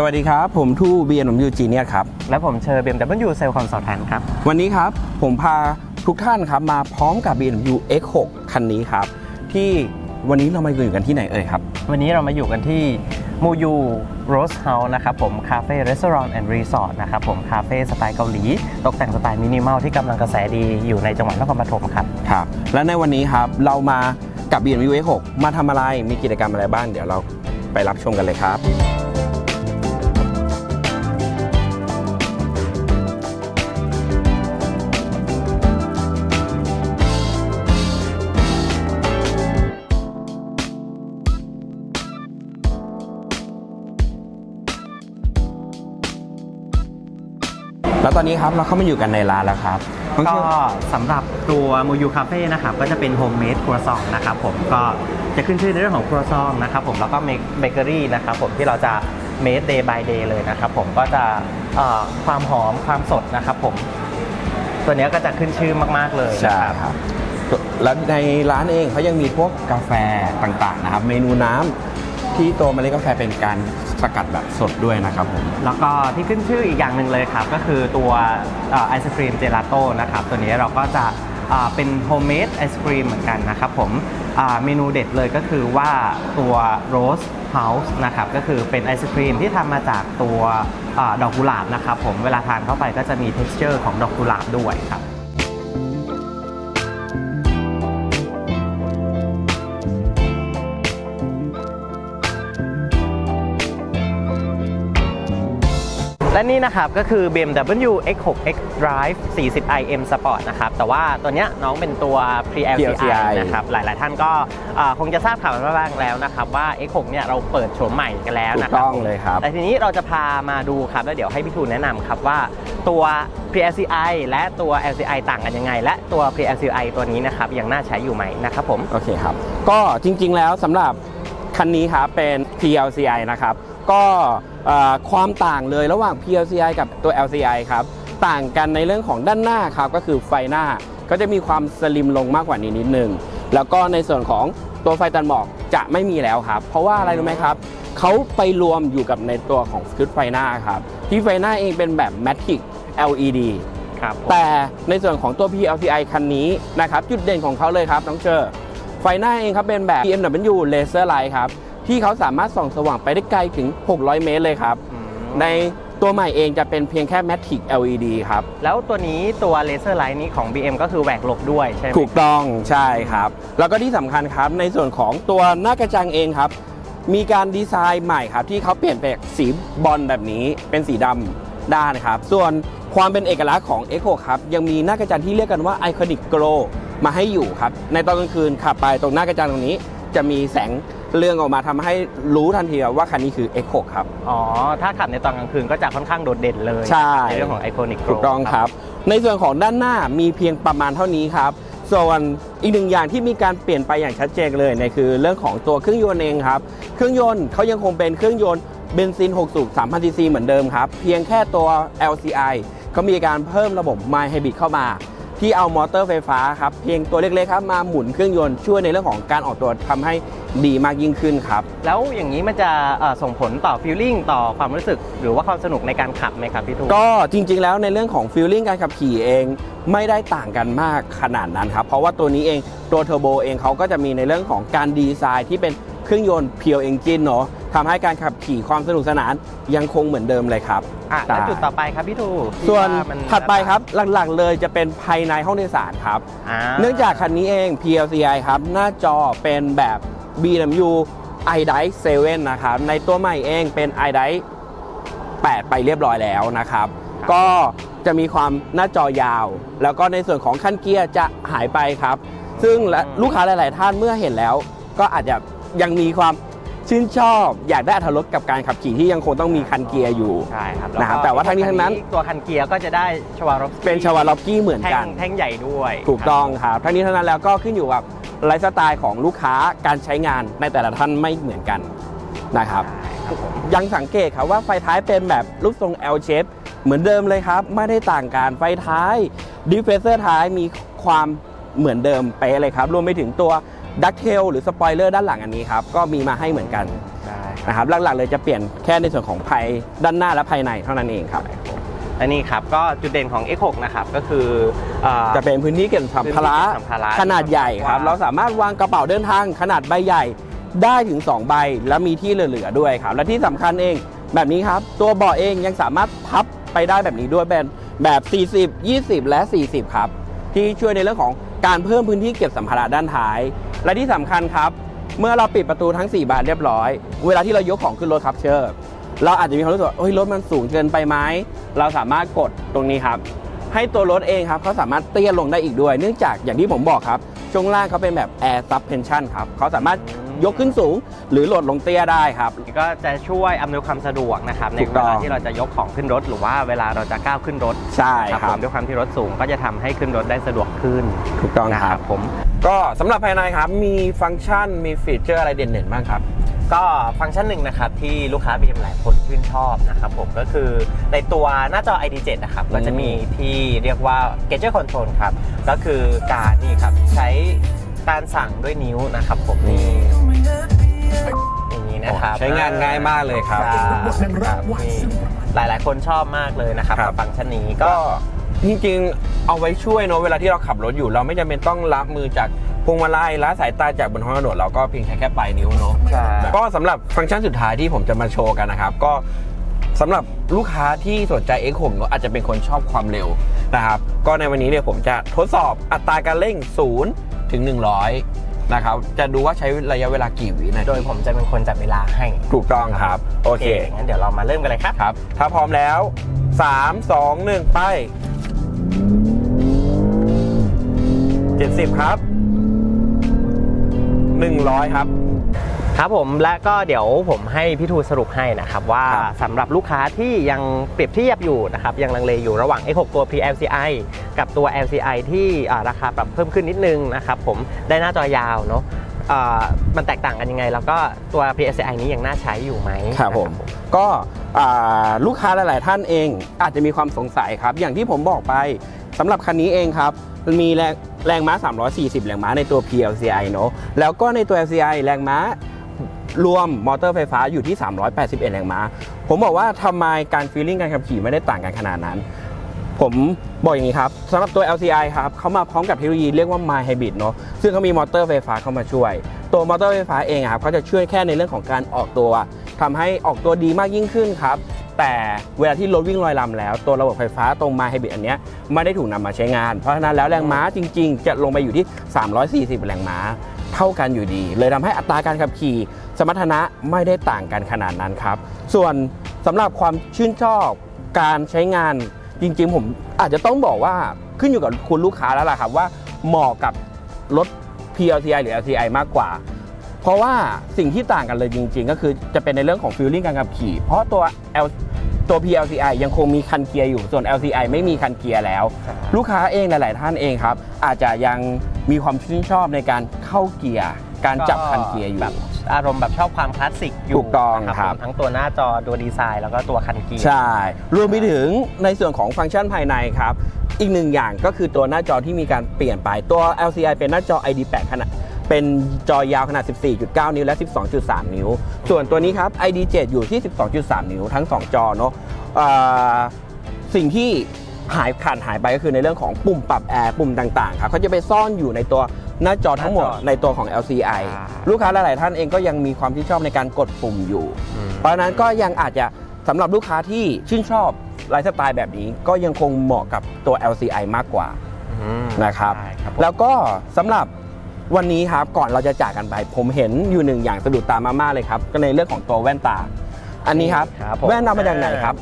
สวัสดีครับ ผมทู่เบียร์หนมยูจีเนียครับ และผมเชอร์เบมดับเบิลยูเซลคอนซัลแทนครับ วันนี้ครับผมพาทุกท่านครับมาพร้อมกับ BMW X6 คันนี้ครับ ที่วันนี้เรามาอยู่กันที่ไหนเอ่ยครับ วันนี้เรามาอยู่กันที่มูยูโรสเฮาส์นะครับผมคาเฟ่รีสอร์ทแอนด์รีสอร์ทนะครับผมคาเฟ่สไตล์เกาหลี ตกแต่งสไตล์มินิมอลที่กำลังกระแสดีอยู่ในจังหวัดนครปฐมครับครับ และในวันนี้ครับเรามากับ BMW X6 มาทำอะไรมีกิจกรรมอะไรบ้างเดี๋ยวเราไปรับชมกันเลยครับ แล้วตอนนี้ครับเราเข้ามาอยู่กันในร้านแล้วครับต้องก็เชื่อสำหรับตัวมูยูคาเฟ่นะครับก็จะเป็นโฮมเมดครัวซองนะครับผมก็จะขึ้นชื่อในเรื่องของครัวซองนะครับผมแล้วก็เมคเบเกอรี่นะครับผมที่เราจะเมดเดย์บายเดย์เลยนะครับผมก็จะเอ่อความหอมความสดนะครับผม ตัวเนี้ยก็จะขึ้นชื่อมากๆเลยใช่นะครับแล้วในร้านเองเขายังมีพวกกาแฟต่างๆนะครับ เมนูน้ำ ที่ตัวเมล็ดกาแฟเป็นการสกัดแบบสดด้วยนะครับผม แล้วก็ที่ขึ้นชื่ออีกอย่างหนึ่งเลยครับ ก็คือตัวไอศครีมเจลาโต้นะครับ ตัวนี้เราก็จะเป็นโฮมเมดไอศครีมเหมือนกันนะครับผมเมนูเด็ดเลยก็คือว่าตัวโรสเฮาส์นะครับก็คือเป็นไอศครีมที่ทำมาจากตัวอดอกกุหลาบนะครับผมเวลาทานเข้าไปก็จะมี t e x t อร์ของดอกกุหลาบด้วยครับ และนี่นะครับก็คือ BMW X6 X Drive 40 iM Sport นะครับ แต่ว่าตัวเนี้ยน้องเป็นตัว Pre LCI LCI นะครับ หลาย ๆ ท่านก็อ่าคงจะทราบข่าวกันมาบ้างแล้วนะครับ ว่า X6 เนี่ยเราเปิดโฉมใหม่กันแล้วถูนะกครับต้องเลยครับ แต่ทีนี้เราจะพามาดูครับ แล้วเดี๋ยวให้พี่ทูนแนะนำครับว่าตัว Pre LCI และตัว LCI ต่างกันยังไง และตัว Pre LCI ตัวนี้นะครับยังน่าใช้อยู่ไหมนะครับผม โอเคครับ ก็จริง ๆ แล้วสำหรับคันนี้ครับเป็น PLCI นะครับ ก็เอ่อความต่างเลยระหว่าง PLCI กับตัว LCI ครับ ต่างกันในเรื่องของด้านหน้าครับ ก็คือไฟหน้าก็จะมีความสลิมลงมากกว่านี้นิดนึง แล้วก็ในส่วนของตัวไฟตันหมอกจะไม่มีแล้วครับ เพราะว่าอะไรรู้ไหมครับเขาไปรวมอยู่กับในตัวของชุดไฟหน้าครับที่ไฟหน้าเองเป็นแบบ Matic LED ครับผมแต่ในส่วนของตัว PLCI คันนี้นะครับจุดเด่นของเขาเลยครับน้องเชอร์ไฟหน้าเองครับเป็นแบบ BMW Laser Light ครับ ที่เขาสามารถส่องสว่างไปได้ไกลถึง 600 เมตรเลยครับอืมในตัวใหม่เองจะเป็นเพียงแค่ Matic LED ครับ แล้วตัวนี้ตัวเลเซอร์ไลท์นี้ของ BM ก็คือแหวกหลบด้วยใช่ไหมถูกต้องใช่ครับ แล้วก็ที่สำคัญครับในส่วนของตัวหน้ากระจังเองครับ มีการดีไซน์ใหม่ครับ ที่เขาเปลี่ยนเป็นสีบอลแบบนี้เป็นสีดำด้านครับ ส่วนความเป็นเอกลักษณ์ของ Echo ครับยังมีหน้ากระจังที่เรียกกันว่า Iconic Glow มาให้อยู่ครับ ในตอนกลางคืนขับไปตรงหน้ากระจังตรงนี้ จะมีแสง เรืองออกมาทำให้รู้ทันทีว่าคันนี้คือ Echo ครับ อ๋อ ถ้าขับในตอนกลางคืนก็จะค่อนข้างโดดเด่นเลย ใช่เรื่องของไอคอนิกถูกต้องครับ ในส่วนของด้านหน้ามีเพียงประมาณเท่านี้ครับ ส่วนอีกหนึ่งอย่างที่มีการเปลี่ยนไปอย่างชัดเจนเลยเนี่ยคือเรื่องของตัวเครื่องยนต์เองครับ เครื่องยนต์เขายังคงเป็นเครื่องยนต์เบนซิน 6 สูบ 3,000 ซีซีเหมือนเดิมครับ เพียงแค่ตัว LCI เขามีการเพิ่มระบบ My Hybrid เข้ามา ที่เอามอเตอร์ไฟฟ้าครับเพียงตัวเล็กๆครับมาหมุนเครื่องยนต์ช่วยในเรื่องของการออกตัวทำให้ดีมากยิ่งขึ้นครับ แล้วอย่างนี้มันจะเอ่อส่งผลต่อฟีลลิ่งต่อความรู้สึก หรือว่าความสนุกในการขับไหมครับพี่ทูก็จริง ๆ แล้วในเรื่องของฟีลลิ่งการขับขี่เองไม่ได้ต่างกันมากขนาดนั้นครับ เพราะว่าตัวนี้เองตัวเทอร์โบเองเขาก็จะมีในเรื่องของการดีไซน์ที่เป็นเครื่องยนต์เพียวเอนจินเนาะ ทำให้การขับขี่ความสนุกสนานยังคงเหมือนเดิมเลยครับ อะแล้วใช่จุดต่อไปครับพี่ทูที่ส่วนามันถัดไปครับหลักๆ เลยจะเป็นภายในห้องโดยสารครับาเนื่องจากคันนี้เอง PLCI ครับหน้าจอเป็นแบบ BMW iDrive 7 นะครับ ในตัวใหม่เองเป็น iDrive 8 ไปเรียบร้อยแล้วนะครับ ก็จะมีความหน้าจอยาว แล้วก็ในส่วนของขั้นเกียร์จะหายไปครับ ซึ่งและลูกค้าหลาย ๆ ท่านเมื่อเห็นแล้ว ก็อาจจะยังมีความ ชื่นชอบอยากได้อรรถรสกับการขับขี่ที่ยังคงต้องมีคันเกียร์อยู่ ใช่ครับนะครับแต่ว่าทั้งนี้ทั้งนั้น ตัวคันเกียร์ก็จะได้ชวารบเป็นชาวาล็อกกี้เหมือนแท่กันงแท่งใหญ่ด้วยถูกต้องครับทั้งนี้ทั้งนั้นแล้วก็ขึ้นอยู่กับไลฟ์สไตล์ของลูกค้าการใช้งานในแต่ละท่านไม่เหมือนกันนะครับใช่ครับผมยังสังเกตครับว่าไฟท้ายเป็นแบบรูปทรง L shape เหมือนเดิมเลยครับ ไม่ได้ต่างกันไฟท้ายดิฟเฟเซอร์ท้ายมีความเหมือนเดิมเป๊ะเลยครับ รวมไปถึงตัว ดักเทลหรือสปอยเลอร์ด้านหลังอันนี้ครับ ก็มีมาให้เหมือนกันใช่ครับนะครับหลักๆเลยจะเปลี่ยนแค่ในส่วนของภายด้านหน้าและภายในเท่านั้นเองครับอันนี้ครับก็จุดเด่นของ X6 นะครับก็คือเอ่อ จะเป็นพื้นที่เก็บสัมภาระพื้นที่เก็บสัมภาระ ขนาดใหญ่ครับกว้างเราสามารถวางกระเป๋าเดินทางขนาดใบใหญ่ได้ถึง 2 ใบ แล้วมีที่เหลือๆด้วยครับ และที่สำคัญเองแบบนี้ครับ ตัวเบาะเองยังสามารถพับไปได้แบบนี้ด้วยเป็นแบบ 40 20 และ 40 ครับ ที่ช่วยในเรื่องของการเพิ่มพื้นที่เก็บสัมภาระด้านท้าย และที่สำคัญครับ เมื่อเราปิดประตูทั้ง 4 บานเรียบร้อย เวลาที่เรายกของขึ้นรถครับเชอร์เราอาจจะมีความรู้สึกว่าเฮ้ยรถมันสูงเกินไปไหมเราสามารถกดตรงนี้ครับ ให้ตัวรถเองครับเขาสามารถเตี้ยลงได้อีกด้วย เนื่องจากอย่างที่ผมบอกครับ ช่วงล่างเขาเป็นแบบ air suspension ครับเขาสามารถยกขึ้นสูงหรือโหลดลงเตี้ยได้ครับ ก็จะช่วยอำนวยความสะดวกนะครับในถูกเวต้อง ลาที่เราจะยกของขึ้นรถ หรือว่าเวลาเราจะก้าวขึ้นรถใช่ครับคผรับมด้วยความที่รถสูงก็จะทำให้ขึ้นรถได้สะดวกขึ้นถูกต้องนะคครัรับ บผม ก็สำหรับภายในครับ มีฟังก์ชันมีฟีเจอร์อะไรเด่นๆบ้างครับ ก็ฟังก์ชันหนึ่งนะครับที่ลูกค้า BM หลายคนชื่นชอบนะครับผมก็คือในตัวหน้าจอ ID7 นะครับก็จะมีที่เรียกว่า Gesture Control ครับ ก็คือการนี่ครับใช้การสั่งด้วยนิ้วนะครับผมนี่อย่างนี้นะครับใช้งานง่ายมากเลยครับใช่ครับนี่หลายๆคนชอบมากเลยนะครับครับกับฟังก์ชันนี้ก็ก็ จริงๆเอาไว้ช่วยเนอะเวลาที่เราขับรถอยู่ เราไม่จำเป็นต้องรับมือจากพวงมาลัยละสายตาจากบนท้องถนนเราก็เพียงแค่แค่ปลายนิ้วเนอะใช่ก็สำหรับฟังก์ชันสุดท้ายที่ผมจะมาโชว์กันนะครับ ก็สำหรับลูกค้าที่สนใจ X6 เนอะอาจจะเป็นคนชอบความเร็วนะครับก็ในวันนี้เนี่ยผมจะทดสอบอัตราการเร่ง 0 ถึง 100 นะครับ จะดูว่าใช้ระยะเวลากี่วินาโดทียผมจะเป็นคนจับเวลาให้ถูกต้องครับ โอเค งั้นเดี๋ยวเรามาเริ่มกันเลยครับ ครับ ถ้าพร้อมแล้ว 3 2 1 ไป 70 ครับ 100 ครับ ครับผมและก็เดี๋ยวผมให้พี่ทูสรุปให้นะครับ ว่าครับสำหรับลูกค้าที่ยังเปรียบเทียบอยู่นะครับ ยังลังเลอยู่ระหว่าง X6 ตัว Pre-LCI กับตัว LCI ที่อ่าราคาปรับเพิ่มขึ้นนิดนึงนะครับผมได้หน้าจอยาวเนาะอ่ามันแตกต่างกันยังไง แล้วก็ตัว Pre-LCI นี้ยังน่าใช้อยู่ไหมครับผม ก็อ่าลูกค้าหลาย ๆ ท่านเองอาจจะมีความสงสัยครับ อย่างที่ผมบอกไปสำหรับคันนี้เองครับมันมีแรง แรงม้า 340 แรงม้าในตัว PLCI เนอะแล้วก็ในตัว LCI แรงม้ารวมมอเตอร์ไฟฟ้าอยู่ที่ 381 แรงม้า ผมบอกว่าทำไมการฟีลลิ่งการขับขี่ไม่ได้ต่างกันขนาดนั้น ผมบอกอย่างนี้ครับสำหรับตัว LCI ครับเขามาพร้อมกับเทคโนโลยีเรียกว่า My Hybrid เนอะซึ่งเขามีมอเตอร์ไฟฟ้าเข้ามาช่วย ตัวมอเตอร์ไฟฟ้าเองครับเขาจะช่วยแค่ในเรื่องของการออกตัว ทำให้ออกตัวดีมากยิ่งขึ้นครับ แต่เวลาที่รถวิ่งลอยลำแล้ว ตัวระบบไฟฟ้าตรง My Hybrid อันนี้ไม่ได้ถูกนำมาใช้งาน เพราะฉะนั้นแล้วแรงม้าจริง ๆ จะลงไปอยู่ที่ 340 แรงม้าเท่ากันอยู่ดี เลยทำให้อัตราการขับขี่ สมรรถนะไม่ได้ต่างกันขนาดนั้นครับ ส่วนสำหรับความชื่นชอบการใช้งานจริง ๆ ผมอาจจะต้องบอกว่าขึ้นอยู่กับคุณลูกค้าแล้วล่ะครับว่าเหมาะกับรถ PLCI หรือ LCI มากกว่า ราะว่าสิ่งที่ต่างกันเลยจริง ๆ ก็คือจะเป็นในเรื่องของฟิลลิ่งการขับขี่ เพราะตัว L ตัว PLCI ยังคงมีคันเกียร์อยู่ ส่วน LCI ไม่มีคันเกียร์แล้ว ลูกค้าเองหลาย ๆ ท่านเองครับ อาจจะยังมีความชื่นชอบในการเข้าเกียร์ การจับคันเกียร์อยู่ แบบอารมณ์แบบชอบความคลาสสิกอยู่ถูกต้องนะครับผมทั้งตัวหน้าจอตัวดีไซน์แล้วก็ตัวคันเกียร์ ใช่ รวมไปถึงในส่วนของฟังก์ชันภายในครับ อีกหนึ่งอย่างก็คือตัวหน้าจอที่มีการเปลี่ยนไป ตัว LCI เป็นหน้าจอ ID8 ขนาด เป็นจอยาวขนาด 14.9 นิ้วและ 12.3 นิ้ว ส่วนตัวนี้ครับ ID7 อยู่ที่ 12.3 นิ้วทั้ง 2 จอเนาะเอ่อสิ่งที่หายขาดหายไปก็คือในเรื่องของปุ่มปรับแอร์ปุ่มต่างๆครับเขาจะไปซ่อนอยู่ในตัวหน้าจอทั้งหมดหน้าจอในตัวของ LCI อ่าลูกค้าหลายๆท่านเองก็ยังมีความที่นชอบในการกดปุ่มอยู่ เพราะฉะนั้นก็ยังอาจจะสำหรับลูกค้าที่ชื่นชอบไลฟ์สไตล์แบบนี้ก็ยังคงเหมาะกับตัว LCI มากกว่าอืมนะครับใช่ครับผมแล้วก็สำหรับ วันนี้ครับก่อนเราจะจากกันไป ผมเห็นอยู่หนึ่งอย่างสะดุดตามากๆเลยครับก็ในเรื่องของตัวแว่นตา อันนี้ครับครับผม แว่นนำมาจากไหนครับ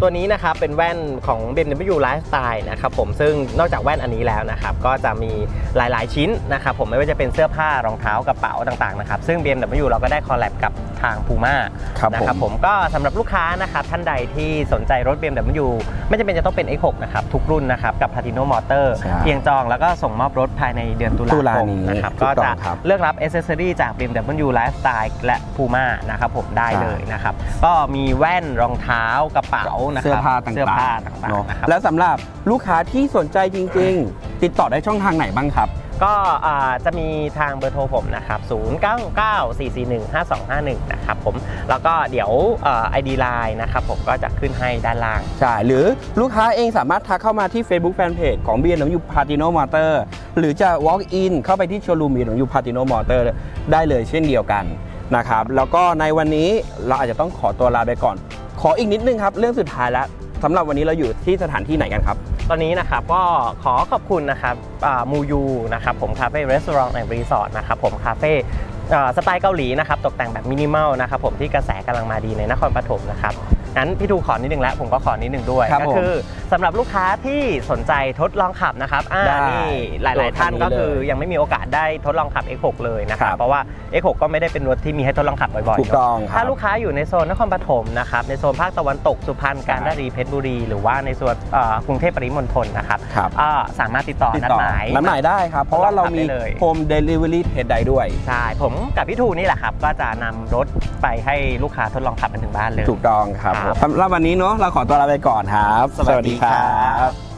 ตัวนี้นะครับเป็นแว่นของ BMW Lifestyle นะครับผมซึ่งนอกจากแว่นอันนี้แล้วนะครับก็จะมีหลายๆชิ้นนะครับผมไม่ว่าจะเป็นเสื้อผ้ารองเท้ากระเป๋าต่างๆนะครับซึ่ง BMW เราก็ได้คอลแลบกับ ทาง Puma ครับนะครับผผมมก็สำหรับลูกค้านะครับท่านใดที่สนใจรถ BMW ไม่จำเป็นจะต้องเป็น X6 นะครับทุกรุ่นนะครับกับ Platino Motor ใช่เพียงจองแล้วก็ส่งมอบรถภายในเดือนตุลาตุลาคมนี้นะครับถูก็กต้จะองครับ เลือกรับ Accessory จาก BMW Lifestyle และ Puma นะครับผมได้ใช่เลยนะครับก็มีแว่นรองเท้ากระเป๋านะครับเสื้อผ้าต่างๆเสื้อผ้าต่างเนอะๆนะครับ แล้วสำหรับลูกค้าที่สนใจจริง ๆ ติดต่อได้ช่องทางไหนบ้างครับ ก็จะมีทางเบอร์โทรผมนะครับ 0994415251 นะครับผม แล้วก็เดี๋ยวไอดีไลน์นะครับผมก็จะขึ้นให้ด้านล่าง ใช่ หรือลูกค้าเองสามารถทักเข้ามาที่ Facebook Fanpage ของ B&W Patino Motor หรือจะ Walk in เข้าไปที่โชว์รูม B&W Patino Motor ได้เลยเช่นเดียวกันนะครับ แล้วก็ในวันนี้เราอาจจะต้องขอตัวลาไปก่อน ขออีกนิดนึงครับ เรื่องสุดท้ายแล้วสำหรับวันนี้เราอยู่ที่สถานที่ไหนกันครับ ตอนนี้นะครับก็ขอขอบคุณนะครับมูยูนะครับผมคาเฟ่รีสอร์ทแอนด์รีสอร์ทนะครับผมคาเฟ่สไตล์เกาหลีนะครับตกแต่งแบบมินิมอลนะครับผมที่กระแสกำลังมาดีในนครปฐมนะครับ งั้นพี่ทูขอนิดนึงแล้วผมก็ขอนิดนึงด้วย ครับก็ผมคือสำหรับลูกค้าที่สนใจทดลองขับนะครับอ่าได้นี่หลาย ๆ ท่านตัวคันนี้ก็คือเลยยังไม่มีโอกาสได้ทดลองขับ X6 เลยนะคครัรับบ เพราะว่า X6 ก็ไม่ได้เป็นรถที่มีให้ทดลองขับบ่อยๆถูกต้องครับถ้าลูกค้าอยู่ในโซนนครปฐมนะครับในโซนภาคตะวันตกสุพรรณกาญจนบุรีเพชรบุรี หรือว่าในส่วนเอ่อกรุงเทพปริมณฑลนะครับครับก็สามารถติดต่อติดนัดต่อหมาย นัดหมายได้ครับ เพราะว่าเรามีได้เลย Home Delivery เพจใดด้วย ใช่ผมกับพี่ทูนี่แหละครับ ก็จะนำรถ ไปให้ลูกค้าทดลองขับกันถึงบ้านเลย ถูกต้องครับครับ สำหรับวันนี้เนาะเราขอตัวลาไปก่อนครับ สวัสดีครับ